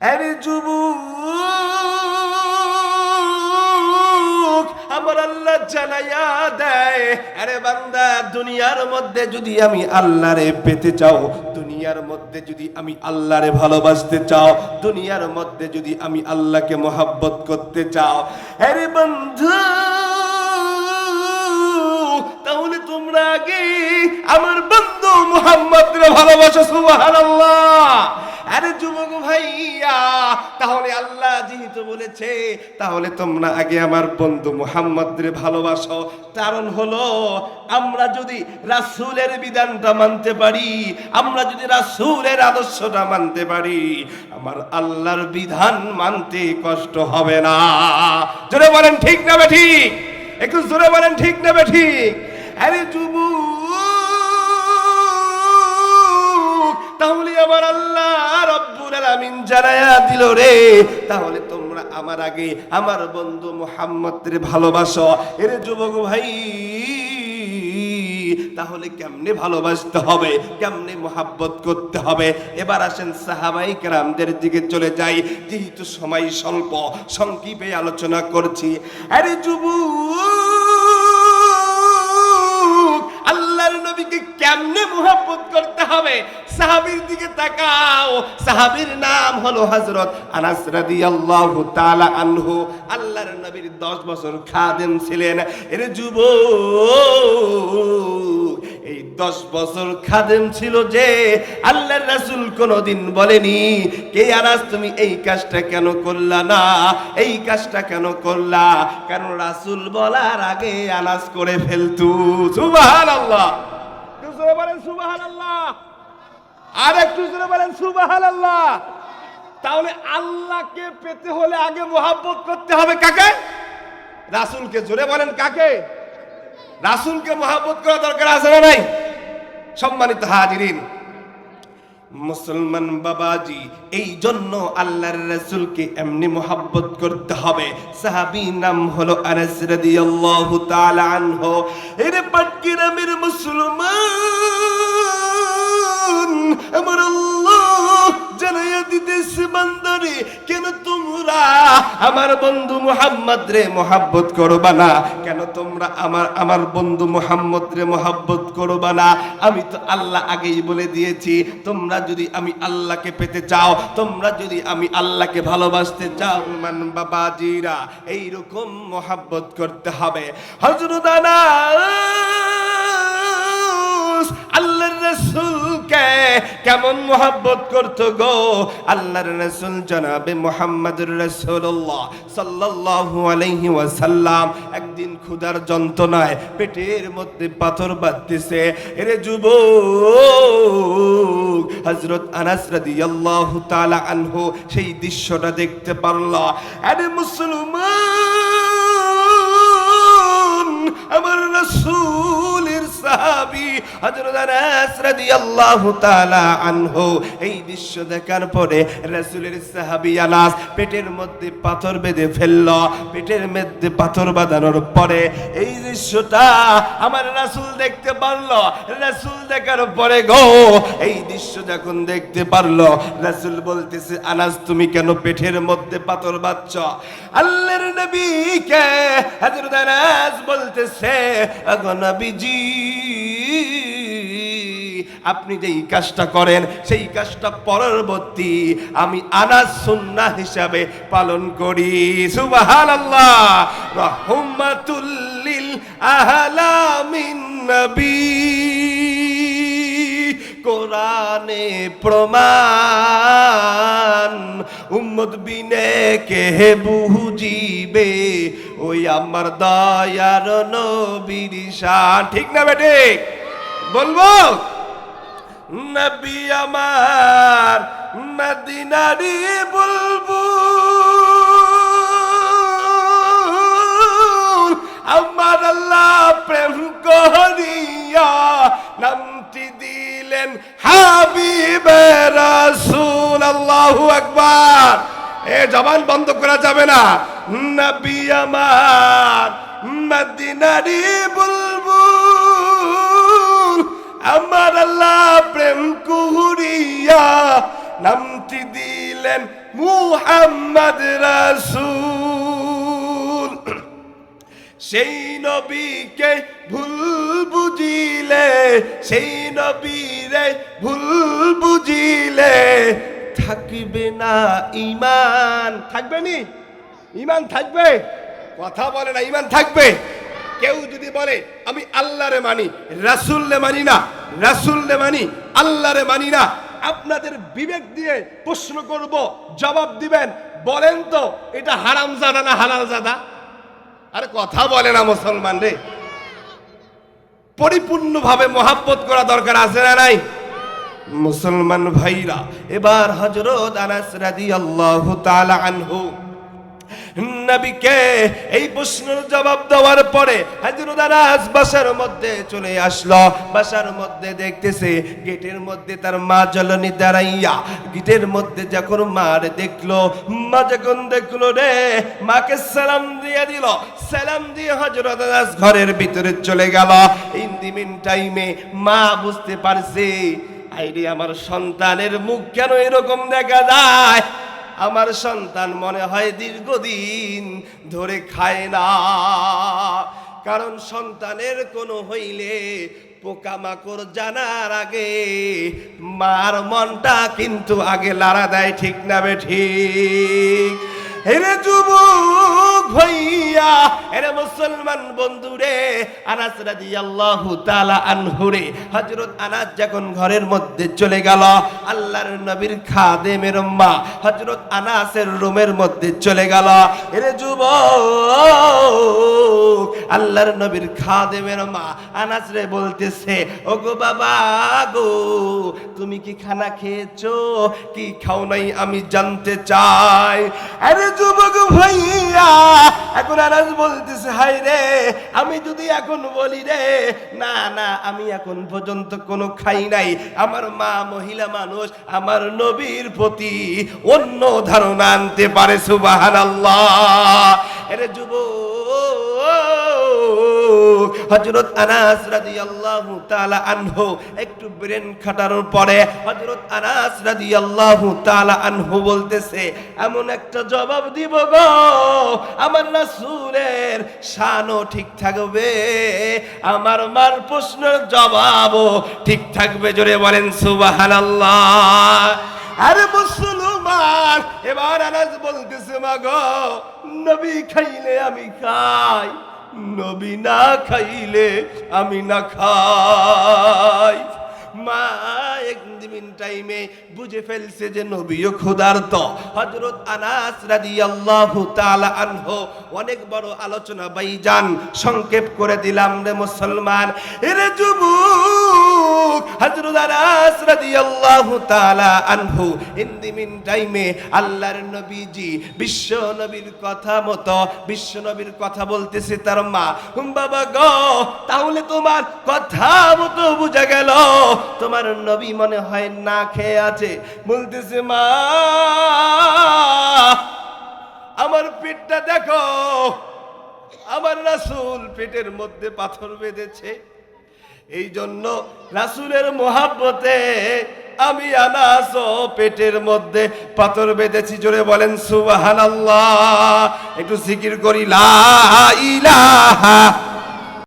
আরে যুবক আমার আল্লাহ জানাইয়া দেয়, আরে বান্দা, দুনিয়ার মধ্যে যদি আমি আল্লাহরে পেতে চাও, দুনিয়ার মধ্যে যদি আমি আল্লাহরে ভালোবাসতে চাও, দুনিয়ার মধ্যে যদি আমি আল্লাহকে মোহাব্বত করতে চাও, আরে বন্ধু, তাহলে তোমরা আগে আমার বন্ধু মোহাম্মদ ভালোবাসো, সুবহানাল্লাহ। আরে যুবক ভাইয়া, তাহলে আল্লাহ যেহেতু বলেছে, তাহলে তোমরা আগে আমার বন্ধু মোহাম্মদ রে ভালোবাসো। কারণ হলো, আমরা যদি রাসূলের বিধানটা মানতে পারি, আমরা যদি রাসূলের আদর্শটা মানতে পারি, আমার আল্লাহর বিধান মানতে কষ্ট হবে না। জোরে বলেন, ঠিক না ঠিক? একটু জোরে বলেন, ঠিক না ঠিক? আরে যুবক তাহলে আমার আল্লাহ রব্বুল আলামিন জানায়া দিল রে, তাহলে তোমরা আমার আগে আমার বন্ধু মোহাম্মদ রে ভালোবাসো। এরে যুবক ভাই, তাহলে কেমনে ভালোবাসতে হবে, কেমনে মোহাব্বত করতে হবে? এবার আসেন সাহাবাই কেরামদের দিকে চলে যাই, যেহেতু সময় স্বল্প, সংক্ষিপে আলোচনা করছি। আরে যুবক! সাহাবীর দিকে তাকাও। সাহাবীর নাম হলো হযরত আনাস রাদিয়াল্লাহু তাআলা আনহু। আল্লাহর নবীর 10 বছর খাদেম ছিলেন। এর যুবক, এই 10 বছর খাদেম ছিল যে আল্লাহর রাসূল কোনোদিন বলেনি, কে আনাস, তুমি এই কাজটা কেন করলা না? এই কাজটা কেন করলা? কেন রাসূল বলার আগে আনাস করে ফেলতু। সুবহানাল্লাহ। জোরে বলেন সুবহানাল্লাহ। আর একটু জোরে বলেন, সুবহানাল্লাহ। তাহলে আল্লাহকে পেতে হলে আগে মোহাব্বত করতে হবে কাকে? রাসূলকে। জোরে বলেন, কাকে? রাসূলকে মোহাব্বত করা দরকার আছে না নাই? সম্মানিত হাজিরিন, মুসলমান বাবাজি, এই জন্য আল্লাহর রাসূলকে এমনি মোহাব্বত করতে হবে। সাহাবী নাম হলো আনাস রাদিয়াল্লাহু তাআলা আনহু। এর পাটকিরামের মুসলমান আমার আল্লাহ জানাইয়া দিতেছে বান্দারে, কেন তোমরা আমার বন্ধু মুহাম্মদ রে মোহাব্বত করবা না? কেন তোমরা আমার আমার বন্ধু মুহাম্মদ রে মোহাব্বত করবা না? আমি তো আল্লাহ আগেই বলে দিয়েছি, তোমরা যদি আমি আল্লাহকে পেতে চাও, তোমরা যদি আমি আল্লাহকে ভালোবাসতে চাও মান বাবাজিরা, এইরকম মোহাব্বত করতে হবে। হযরত আনাস, আল্লাহর রাসূলকে কেমন মোহাব্বত করতো গো? আল্লাহর রাসূল জনাবে মুহাম্মদুর রাসূলুল্লাহ সাল্লাল্লাহু আলাইহি ওয়াসাল্লাম। একদিন ক্ষুধার যন্ত্রণায় পেটের মধ্যে পাথর বাঁধতেছে। এরে যুবক, হযরত আনাস রাদিয়াল্লাহু তাআলা আনহু সেই দৃশ্যটা দেখতে পারল। আরে মুসলমান! হযরত আনাস রাদিয়াল্লাহু তাআলা আনহু, এই দৃশ্য দেখার পরে রাসূলের পেটের মধ্যে পাথর বেঁধে ফেলল। পেটের মধ্যে পাথর বাঁধানোর পরে এই দৃশ্যটা আমার রাসূল দেখতে পারল। রাসূল দেখার পরে গো, এই দৃশ্য যখন দেখতে পারল, রাসূল বলতেছে, আনাস, তুমি কেন পেটের মধ্যে পাথর বাঁধছ? আল্লাহর নবীকে হযরত আনাস বলতেছে, আগো নবীজি আপনি যেই কাজটা করেন, সেই কাজটা পরবর্তী আমি আনাস সুন্না হিসাবে পালন করি। সুবহানাল্লাহ। রহমাতুল্লিল আহলামিন নবী। কোরআনে প্রমাণ, উম্মত বিনে কে বুঝিবে, ওই আমার দয়ার নবীর ঠিক না বেটে বলব? নবী আমার মদিনারি বলব আমার আল্লাহ প্রেম করিয়া নামটি দিলেন হাবিবে রাসূল আল্লাহু আকবার। এ জবান বন্ধ করা যাবে না। নবী আমার মদিনারি বুলবুল আমার আল্লাহ প্রেম কুহুরিয়া, নামটি দিলেন মুহাম্মদ রাসূল। সেই নবীকে ভুল বুঝিলে, সেই নবীরে ভুল বুঝিলে থাকবে না ইমান। থাকবে নি? ইমান থাকবে? কথা বলে না, ইমান থাকবে। কেউ যদি বলে, আমি আল্লাহরে মানি রাসুললে মানি না রাসুললে মানি, আল্লাহরে মানি না, আপনাদের বিবেক দিয়ে প্রশ্ন করব, জবাব দিবেন, বলেন তো, এটা হারাম জাদা না হালাল জাদা? আরে কথা বলে না মুসলমান রে। পরিপূর্ণভাবে মহাব্বত করা দরকার আছে না নাই? মুসলমান ভাইরা, এবার হজরত আনাস রাদিয়াল্লাহু তাআলা আনহু নবীকে এই প্রশ্নের জবাব দেওয়ার পরে আনাস বাসার মধ্যে চলে আসলো। বাসার মধ্যে দেখতেছে গেটের মধ্যে তার মা জলনী দাঁড়াইয়া গেটের মধ্যে যখন মার দেখল, মা যখন দেখল রে, মাকে সালাম দিয়ে দিল। সালাম দিয়ে আনাস ঘরের ভিতরে চলে গেল। ইন দি মিন টাইমে মা বুঝতে পারছে, আইরে, আমার সন্তানের মুখ কেন এরকম দেখা যায়? আমার সন্তান মনে হয় দীর্ঘদিন ধরে খায় না। কারণ সন্তানের কোনো হইলে পোকামাকড় জানার আগে মার মনটা কিন্তু আগে লাড়া দেয়, ঠিক না বে ঠিক? হেরে যুবক ভাইয়া এরে মুসলমান বন্ধুরে, আনাস রাদিয়াল্লাহু তাআলা আনহুরে, হযরত আনাস যখন ঘরের মধ্যে চলে গেল, আল্লাহর নবীর খাদেমের মা হযরত আনাসের রুমের মধ্যে চলে গেল, এরে যুবক, আল্লাহর নবীর খাদেমের মা আনাস রে বলতেছে, ওগো বাবা গো তুমি কি খানা খেয়েছো? কি খাও নাই আমি জানতে চাই। আরে যুবক ভাইয়া, এখন আনাস বলতেছে হাই রে, আমি যদি এখন বলি রে, না না, আমি এখন পর্যন্ত কোনো খাই নাই। আমার মা মহিলা মানুষ, আমার নবীর প্রতি অন্য ধারণা আনতে পারে সুবাহান আল্লাহ আরে যুবক হযরত আনাস রাদিয়াল্লাহু তাআলা আনহু একটু ব্রেন খাটানোর পরে হযরত আনাস রাদিয়াল্লাহু তাআলা আনহু বলতেছে, এমন একটা জবাব দিব গো, আমার রাসূলের শানও ঠিক থাকবে, আমার মার প্রশ্নের জবাবও ঠিক থাকবে। জোরে বলেন, সুবহানাল্লাহ। আরে মুসলমান, এবার আনাস বলতেছে, মা গো, নবী খাইলে আমি খাই। নবী না খাইলে আমি না খাই। মা একদিন টাইমে বুঝে ফেলছে যে হজরত আনাস অনেক বড় আলোচনা সংক্ষেপ করে দিলাম রে মুসলমান। এরে তোমার কথা মতো গেল, তোমার নবী মনে হয় না খেয়ে আছে। বলতেছে, মা, আমার পেটটা দেখো, আমার রাসূল পেটের মধ্যে পাথর বেঁধেছে। এই জন্য রাসুলের মোহাব্বতে আমি আনাস পেটের মধ্যে পাথর বেঁধেছি, জোরে বলেন সুবাহ একটু জিকির করি, লা ইলাহা